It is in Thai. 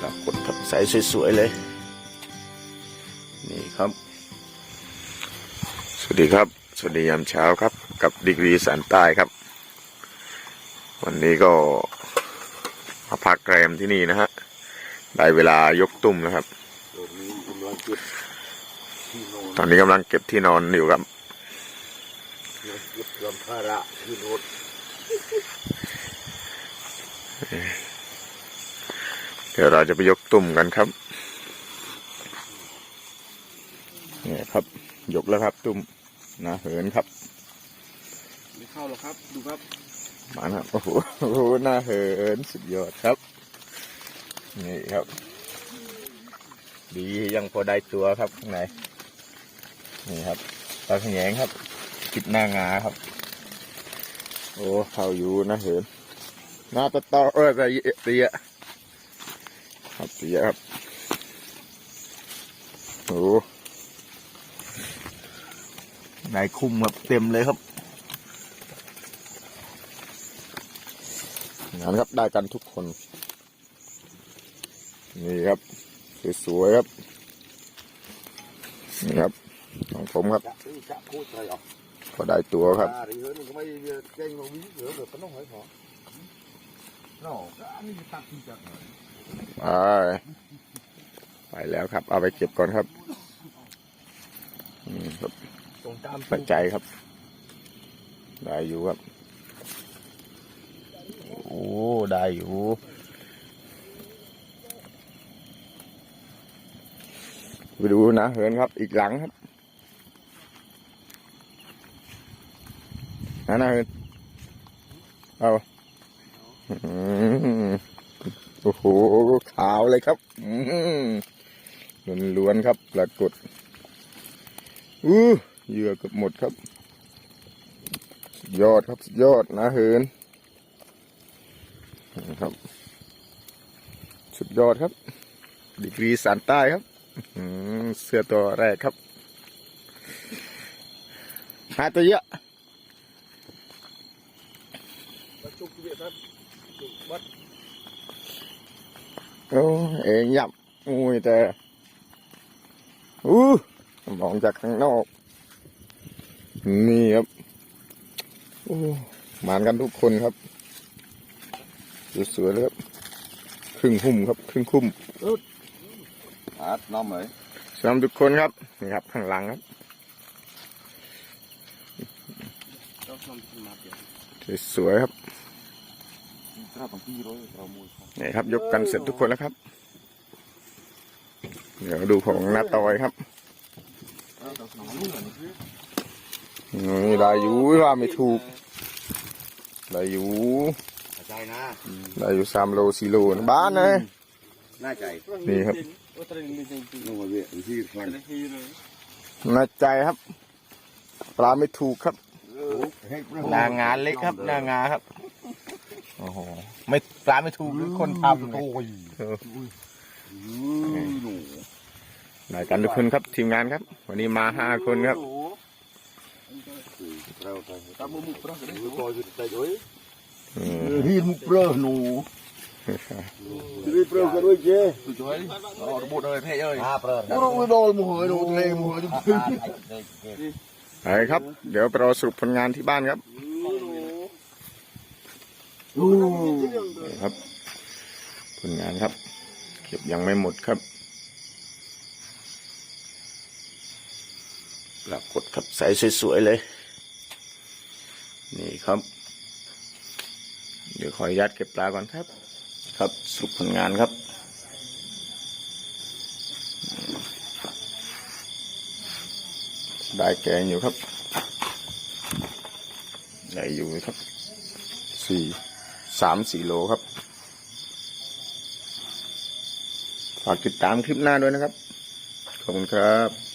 แล้วกดครับใส่สวยๆเลย นี่ครับ สวัสดีครับ สวัสดียามเช้าครับ กับดีกรีสันใต้ครับ วันนี้ก็มาพักแรมที่นี่นะฮะ ได้เวลายกตุ้มนะครับ ตอนนี้กำลังเก็บที่นอนอยู่ครับลำพาระขึ้นรถเดี๋ยวเราจะไปยกตุ่มกันครับเนี่ยครับ ยกแล้วครับ ตุ่มนะเหินครับไม่เข้าหรอกครับ ดูครับมานะครับโอ้โหโอ้โหหน้าเหินสุดยอดครับ นี่ครับ ดียังพอได้ตัวครับข้างในนี่ครับตาขยงครับปิดหน้างาครับ โอ้เข้าอยู่นะเหินหน้าตะตอเออเตียเตีย ครับเตียครับโอ้ได้คุ้มครับเต็มเลยครับงานครับได้กันทุกคน นี่ครับสวยๆครับนี่ครับของผมครับจะจะพูดอะไรอะก็ได้ตัวครับ à thì hơn ก็ ไปไปแล้วครับ เอาไปเก็บก่อนครับตรงตามปัจจัยครับ ได้อยู่ครับ โอ้ ได้อยู่ไปดูนะเหินครับ อีกหลังครับนะนะเหินเอา โอ้โหขาวเลยครับอืมล้วนๆครับปรากฏอู้เหยื่อเกือบหมดครับ ยอดครับยอดนะเหินครับ สุดยอดครับ ดีกรีสานใต้ครับเสื้อตัวแรกครับหาตัวเยอะ โอ้เองยับอุ้ยแต่อู้มองจากข้างนอก นี่ครับโอ้มานกันทุกคนครับสวยๆเลยครับ ครึ่งหุ่มครับ ครึ่งคุ้มอาดน้องไหมสำหรับทุกคนครับ นี่ครับข้างหลังครับต้องทำมาเดี๋ยวสวยๆครับ นี่ครับ ยกกันเสร็จทุกคนแล้วครับ เดี๋ยวดูของนาตอยครับนี่ได้อยู่ว่าไม่ถูกได้อยู่ใจนะได้อยู่สามโลสี่โลนบ้านเลยน่าใจนี่ครับน่าใจครับ ปลาไม่ถูกครับนางงานเล็กครับนางาครับ โอ้โห ไม่ปลาไม่ถูกหรือคนทำโอ้ยเออหนูได้กันทุกคนครับทีมงานครับ วันนี้มาห้าคนครับเราไปตามมุกเปล่ากันเลยต่ออยู่ใจด้วยอืมฮีมุกเปล่าหนูฮีเปล่ากันด้วยเจ้ช่วยเอาระบบเลยเพ่เอ้ยอ่าเปล่าเราไม่โดนมือโดนเลงมือจุ๊บไปครับ เดี๋ยวไปรอสรุปผลงานที่บ้านครับ นี่ครับผลงานครับ เก็บยังไม่หมดครับปรากฏครับใส่สวยๆเลย นี่ครับ เดี๋ยวขออนุญาตเก็บปลาก่อนครับ ครับสรุปผลงานครับได้แกงอยู่ครับได้อยู่ครับสี่ สามสี่โลครับ ฝากติดตามคลิปหน้าด้วยนะครับ ขอบคุณครับ